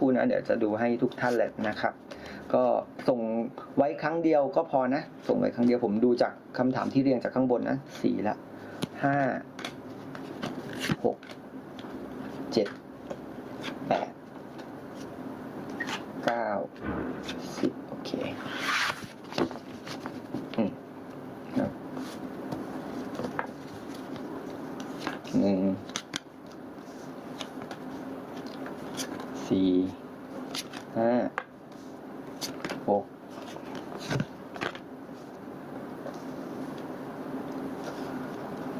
ครู่นะเดี๋ยวจะดูให้ทุกท่านเลยนะครับ ก็ส่งไว้ครั้งเดียวก็พอนะ ส่งไว้ครั้งเดียวผมดูจากคำถามที่เรียงจากข้างบนนะสี่ละห้าหกเจ็ดแปดเก้า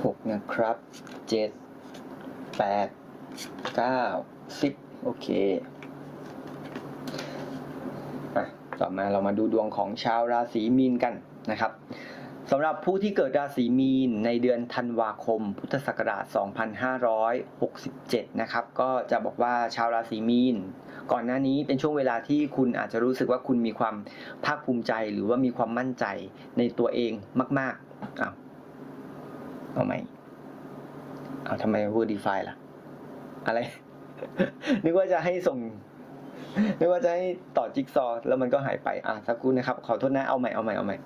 6 นะครับ 7 8 9 10 โอเคอะต่อมาเรามาดูดวงของชาวราศีมีนกันนะครับสำหรับผู้ที่เกิดราศีมีนในเดือนธันวาคม พุทธศักราช 2567 นะครับ ก็จะบอกว่าชาวราศีมีน ก่อนหน้านี้เป็นช่วงเวลาที่คุณอาจจะรู้สึกว่าคุณมีความภาคภูมิใจ หรือว่ามีความมั่นใจในตัวเองมากๆ เอาไหมเอาทำไม Wordify ล่ะ อะไร นึกว่าจะให้ส่ง นึกว่าจะให้ต่อจิ๊กซอแล้วมันก็หายไป อะสักครู่นะครับ ขอโทษนะ เอาใหม่ เอาใหม่ เอาใหม่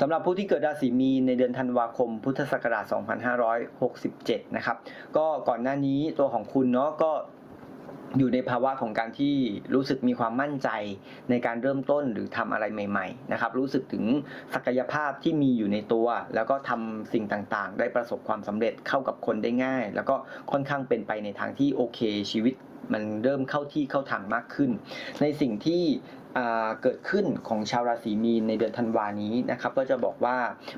สำหรับผู้ที่เกิดราศีมีในเดือนธันวาคม พุทธศักราช 2567 นะครับ ก็ก่อนหน้านี้ตัวของคุณเนาะก็ อยู่ในภาวะของการที่รู้สึกมีความมั่นใจในการเริ่มต้นหรือทำอะไรใหม่ๆนะครับรู้สึกถึงศักยภาพที่มีอยู่ในตัว แล้วก็ทำสิ่งต่างๆ ได้ประสบความสำเร็จเข้ากับคนได้ง่าย แล้วก็ค่อนข้างเป็นไปในทางที่โอเคชีวิต มันเริ่มเข้าที่เข้าทางมากขึ้น ในสิ่งที่เกิดขึ้นของชาวราศีมีนในเดือนธันวานี้นะครับ ก็จะบอกว่า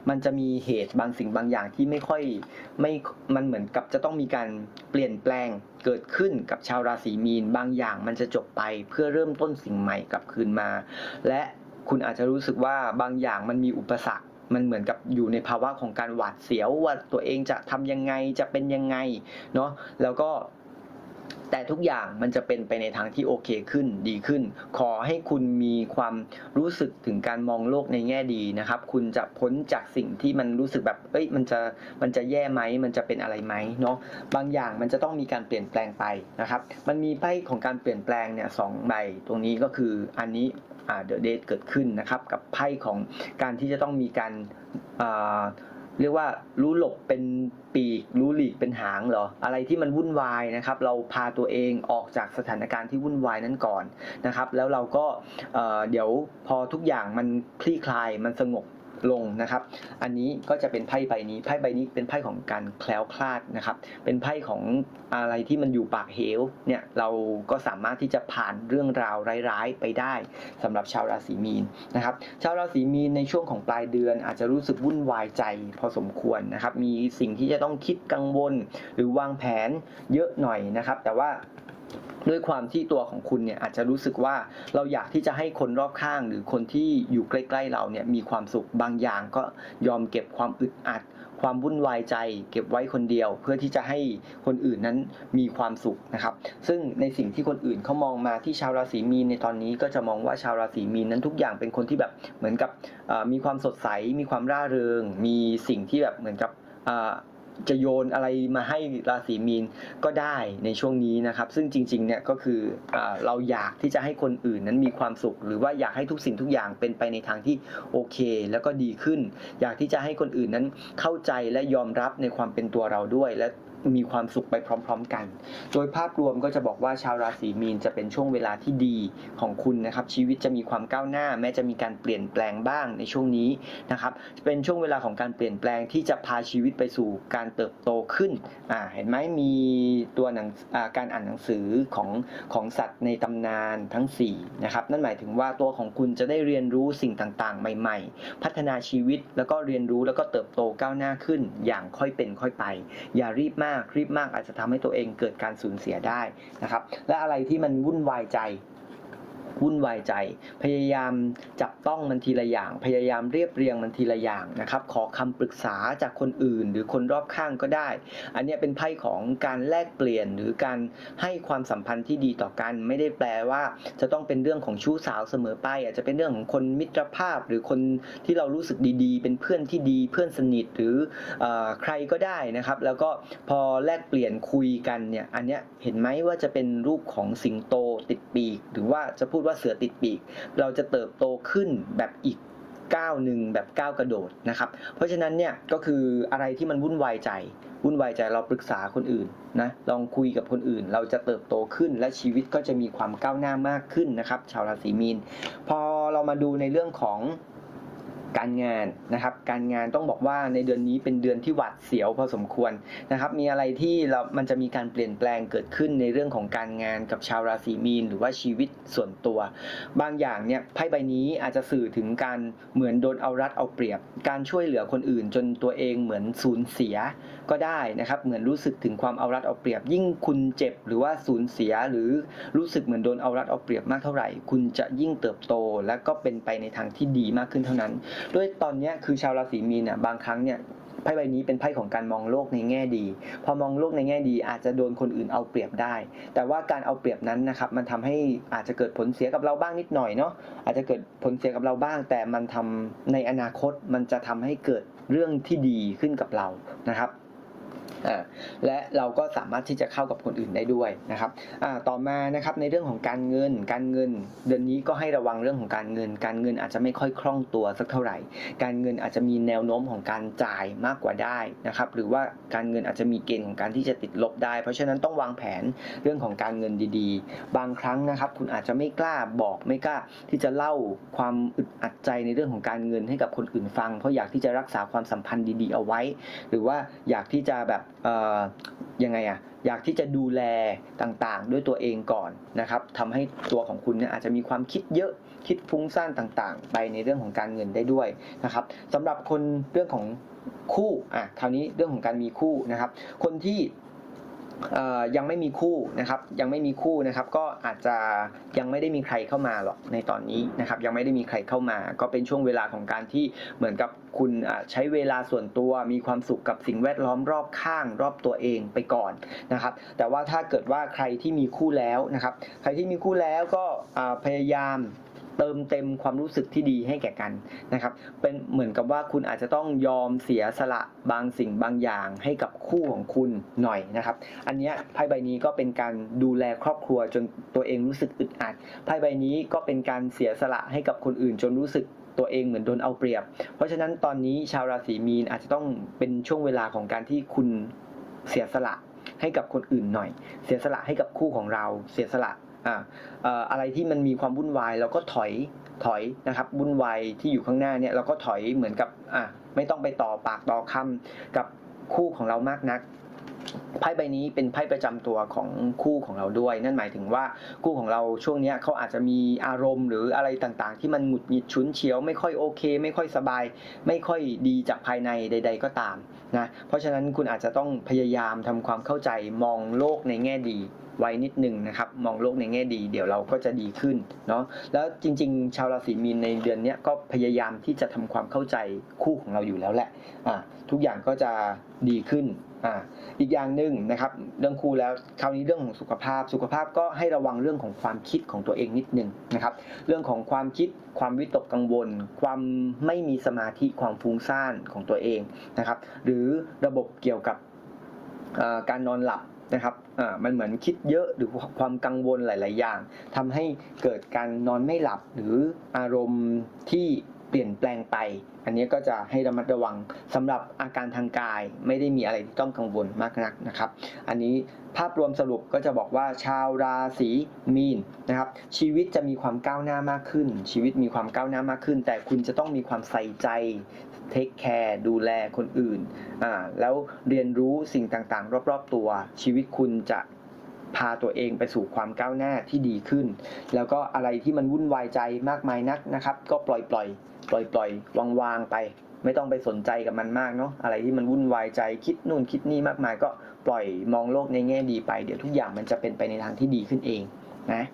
มันจะมีเหตุบางสิ่งบางอย่างที่ไม่ค่อยไม่มันเหมือนกับจะต้องมีการเปลี่ยนแปลงเกิดขึ้นกับชาวราศีมีน บางอย่างมันจะจบไปเพื่อเริ่มต้นสิ่งใหม่กลับคืนมา และคุณอาจจะรู้สึกว่าบางอย่างมันมีอุปสรรคมันเหมือนกับอยู่ในภาวะของการหวาดเสียวว่าตัวเองจะทำยังไงจะเป็นยังไงเนาะแล้วก็ แต่ทุกอย่างมันจะเป็นไปในทางที่โอเคขึ้นดีขึ้น ขอให้คุณมีความรู้สึกถึงการมองโลกในแง่ดีนะครับ คุณจะพ้นจากสิ่งที่มันรู้สึกแบบเอ้ยมันจะมันจะแย่ไหมมันจะเป็นอะไรไหมเนาะบางอย่างมันจะต้องมีการเปลี่ยนแปลงไปนะครับ มันมีไพ่ของการเปลี่ยนแปลงเนี่ยสองใบตรงนี้ก็คืออันนี้อ่าเดอะเดทเกิดขึ้นนะครับ กับไพ่ของการที่จะต้องมีการอ่า เรียกว่ารู้หลบเป็นปีก รู้หลีกเป็นหางเหรอ อะไรที่มันวุ่นวายนะครับ เราพาตัวเองออกจากสถานการณ์ที่วุ่นวายนั้นก่อนนะครับ แล้วเราก็เเดี๋ยวพอทุกอย่างมันคลี่คลายมันสงบ ลงนะครับ อันนี้ก็จะเป็นไพ่ใบนี้ ไพ่ใบนี้เป็นไพ่ของการแคล้วคลาดนะครับ เป็นไพ่ของอะไรที่มันอยู่ปากเหวเนี่ยเราก็สามารถที่จะผ่านเรื่องราวร้ายๆไปได้สำหรับชาวราศีมีนนะครับ ชาวราศีมีนในช่วงของปลายเดือน อาจจะรู้สึกวุ่นวายใจพอสมควรนะครับ มีสิ่งที่จะต้องคิดกังวล หรือวางแผนเยอะหน่อยนะครับ แต่ว่า ด้วยความที่ตัวของคุณเนี่ยอาจจะรู้สึกว่าเราอยากที่จะให้คนรอบข้าง หรือคนที่อยู่ใกล้ ๆ เราเนี่ยมีความสุขบางอย่างก็ยอมเก็บความอึดอัด ความวุ่นวายใจ เก็บไว้คนเดียว เพื่อที่จะให้คนอื่นนั้นมีความสุขนะครับ ซึ่งในสิ่งที่คนอื่นเขามองมาที่ชาวราศีมีนในตอนนี้ก็จะมองว่าชาวราศีมีนนั้นทุกอย่างเป็นคนที่แบบเหมือนกับมีความสดใส มีความร่าเริง มีสิ่งที่แบบเหมือนกับ จะโยนอะไรมาให้ราศีมีนก็ได้ในช่วงนี้นะครับ ซึ่งจริงๆเนี่ยก็คืออเราอยากที่จะให้คนอื่นนั้นมีความสุข หรือว่าอยากให้ทุกสิ่งทุกอย่างเป็นไปในทางที่โอเค แล้วก็ดีขึ้น อยากที่จะให้คนอื่นนั้นเข้าใจและยอมรับในความเป็นตัวเราด้วย และ มีความสุขไปพร้อม ๆ กัน โดยภาพรวมก็จะบอกว่าชาวราศีมีนจะเป็นช่วงเวลาที่ดีของคุณนะครับ ชีวิตจะมีความก้าวหน้า แม้จะมีการเปลี่ยนแปลงบ้างในช่วงนี้นะครับ เป็นช่วงเวลาของการเปลี่ยนแปลงที่จะพาชีวิตไปสู่การเติบโตขึ้นอ่าเห็นไหมมีตัวหนังการอ่านหนังสือของของสัตว์ในตำนานทั้ง4นะครับนั่นหมายถึงว่าตัวของคุณจะได้เรียนรู้สิ่งต่างๆ ใหม่ ๆ พัฒนาชีวิตแล้วก็เรียนรู้แล้วก็เติบโตก้าวหน้าขึ้น อย่างค่อยเป็นค่อยไป อย่ารีบมากรีบมากอาจจะทำให้ตัวเองเกิดการสูญเสียได้นะครับและอะไรที่มันวุ่นวายใจ วุ่นวายใจ พยายามจับต้องมันทีละอย่าง พยายามเรียบเรียงมันทีละอย่างนะครับ ขอคำปรึกษาจากคนอื่น หรือคนรอบข้างก็ได้ อันนี้เป็นไพ่ของการแลกเปลี่ยนหรือการให้ความสัมพันธ์ที่ดีต่อกัน ไม่ได้แปลว่า จะต้องเป็นเรื่องของชู้สาวเสมอไป อาจจะเป็นเรื่องของคนมิตรภาพหรือคนที่เรารู้สึกดีๆ เป็นเพื่อนที่ดีเพื่อนสนิทหรืออใครก็ได้นะครับ แล้วก็พอแลกเปลี่ยนคุยกันเนี่ยอันนี้เห็นไหมว่าจะเป็นรูปของสิงโตติดปีก หรือว่าจะพูดว่าเสือติดปีก เราจะเติบโตขึ้นแบบอีกก้าวหนึ่งแบบก้าวกระโดดนะครับ เพราะฉะนั้นเนี่ยก็คืออะไรที่มันวุ่นวายใจ วุ่นวายใจเราปรึกษาคนอื่นนะลองคุยกับคนอื่น เราจะเติบโตขึ้นและชีวิตก็จะมีความก้าวหน้ามากขึ้นนะครับ ชาวราศีมีน พอเรามาดูในเรื่องของ การงานนะครับ การงานต้องบอกว่าในเดือนนี้เป็นเดือนที่หวัดเสียวพอสมควรนะครับ มีอะไรที่เรา มันจะมีการเปลี่ยนแปลงเกิดขึ้นในเรื่องของการงานกับชาวราศีมีน หรือว่าชีวิตส่วนตัว บางอย่างเนี่ยไพ่ใบนี้อาจจะสื่อถึงการเหมือนโดนเอารัดเอาเปรียบ การช่วยเหลือคนอื่นจนตัวเองเหมือนสูญเสียก็ได้นะครับ เหมือนรู้สึกถึงความเอารัดเอาเปรียบ ยิ่งคุณเจ็บหรือว่าสูญเสียหรือรู้สึกเหมือนโดนเอารัดเอาเปรียบมากเท่าไหร่ คุณจะยิ่งเติบโตและก็เป็นไปในทางที่ดีมากขึ้นเท่านั้นด้วยตอนนี้คือชาวราศีมีนเนี่ยบางครั้งเนี่ยไพ่ใบนี้เป็นไพ่ของการมองโลกในแง่ดี พอมองโลกในแง่ดี อาจจะโดนคนอื่นเอาเปรียบได้ แต่ว่าการเอาเปรียบนั้นนะครับ มันทำให้อาจจะเกิดผลเสียกับเราบ้างนิดหน่อยเนาะ อาจจะเกิดผลเสียกับเราบ้าง แต่มันทำในอนาคตมันจะทำให้เกิดเรื่องที่ดีขึ้นกับเรานะครับ และเราก็สามารถที่จะเข้ากับคนอื่นได้ด้วยนะครับต่อมานะครับในเรื่องของการเงิน การเงิน เดือนนี้ก็ให้ระวังเรื่องของการเงิน การเงินอาจจะไม่ค่อยคล่องตัวสักเท่าไหร่ การเงินอาจจะมีแนวโน้มของการจ่ายมากกว่าได้นะครับหรือว่าการเงินอาจจะมีเกณฑ์ของการที่จะติดลบได้ เพราะฉะนั้นต้องวางแผนเรื่องของการเงินดีๆ บางครั้งนะครับคุณอาจจะไม่กล้าบอกไม่กล้าที่จะเล่าความอึดอัดใจในเรื่องของการเงินให้กับคนอื่นฟัง เพราะอยากที่จะรักษาความสัมพันธ์ดีๆ เอาไว้ หรือว่าอยากที่จะแบบยังไงอะอยากที่จะดูแลต่างๆ ด้วยตัวเองก่อนนะครับทำให้ตัวของคุณเนี่ยอาจจะมีความคิดเยอะคิดฟุ้งซ่านต่างๆ ไปในเรื่องของการเงินได้ด้วยนะครับสำหรับคนเรื่องของคู่อะคราวนี้เรื่องของการมีคู่นะครับ คนที่ ยังไม่มีคู่นะครับยังไม่มีคู่นะครับก็อาจจะยังไม่ได้มีใครเข้ามาหรอกในตอนนี้นะครับยังไม่ได้มีใครเข้ามา ก็เป็นช่วงเวลาของการที่เหมือนกับคุณใช้เวลาส่วนตัวมีความสุขกับสิ่งแวดล้อมรอบข้างรอบตัวเองไปก่อนนะครับ แต่ว่าถ้าเกิดว่าใครที่มีคู่แล้วนะครับ ใครที่มีคู่แล้วก็พยายาม เติมเต็มความรู้สึกที่ดีให้แก่กันนะครับ เป็นเหมือนกับว่าคุณอาจจะต้องยอมเสียสละบางสิ่งบางอย่างให้กับคู่ของคุณหน่อยนะครับ อันนี้ไพ่ใบนี้ก็เป็นการดูแลครอบครัวจนตัวเองรู้สึกอึดอัดไพ่ใบนี้ก็เป็นการเสียสละให้กับคนอื่นจนรู้สึกตัวเองเหมือนโดนเอาเปรียบ เพราะฉะนั้นตอนนี้ชาวราศีมีนอาจจะต้องเป็นช่วงเวลาของการที่คุณเสียสละให้กับคนอื่นหน่อย เสียสละให้กับคู่ของเรา เสียสละ อ่าอะไรที่มันมีความวุ่นวายเราก็ถอยถอยนะครับวุ่นวายที่อยู่ข้างหน้าเนี่ยเราก็ถอยเหมือนกับอะไม่ต้องไปต่อปากต่อคำกับคู่ของเรามากนักไพ่ใบนี้เป็นไพ่ประจำตัวของคู่ของเราด้วย นั่นหมายถึงว่าคู่ของเราช่วงนี้เขาอาจจะมีอารมณ์หรืออะไรต่างๆ ที่มันหงุดหงิดฉุนเฉียว ไม่ค่อยโอเค ไม่ค่อยสบาย ไม่ค่อยดีจากภายในใด ๆ ก็ตามนะ เพราะฉะนั้นคุณอาจจะต้องพยายามทำความเข้าใจมองโลกในแง่ดีไว้นิดหนึ่งนะครับ มองโลกในแง่ดี เดี๋ยวเราก็จะดีขึ้นเนาะแล้วจริง ๆ ชาวราศีมีนในเดือนนี้ก็พยายามที่จะทำความเข้าใจคู่ของเราอยู่แล้วแหละอ่าทุกอย่างก็จะดีขึ้นอ่าอีกอย่างหนึ่งนะครับ เรื่องคู่แล้วคราวนี้เรื่องของสุขภาพ สุขภาพก็ให้ระวังเรื่องของความคิดของตัวเองนิดนึงนะครับ เรื่องของความคิดความวิตกกังวล ความไม่มีสมาธิความฟุ้งซ่านของตัวเองนะครับ หรือระบบเกี่ยวกับการนอนหลับนะครับมันเหมือนคิดเยอะหรือความกังวลหลาย ๆ อย่างทำให้เกิดการนอนไม่หลับหรืออารมณ์ที่เปลี่ยนแปลงไป อันนี้ก็จะให้ระมัดระวังสำหรับอาการทางกายไม่ได้มีอะไรที่ต้องกังวลมากนักนะครับ อันนี้ภาพรวมสรุปก็จะบอกว่าชาวราศีมีนนะครับ ชีวิตจะมีความก้าวหน้ามากขึ้น ชีวิตมีความก้าวหน้ามากขึ้น แต่คุณจะต้องมีความใส่ใจ เทคแคร์ดูแลคนอื่นอ่าแล้วเรียนรู้สิ่งต่างๆ รอบๆตัว ชีวิตคุณจะพาตัวเองไปสู่ความก้าวหน้าที่ดีขึ้น แล้วก็อะไรที่มันวุ่นวายใจมากมายนักนะครับ ก็ปล่อยปล่อยปล่อยปล่อยวางวางๆไป ไม่ต้องไปสนใจกับมันมากเนาะอะไรที่มันวุ่นวายใจคิดนู่นคิดนี่มากมาย ก็ปล่อยมองโลกในแง่ดีไป เดี๋ยวทุกอย่างมันจะเป็นไปในทางที่ดีขึ้นเองนะ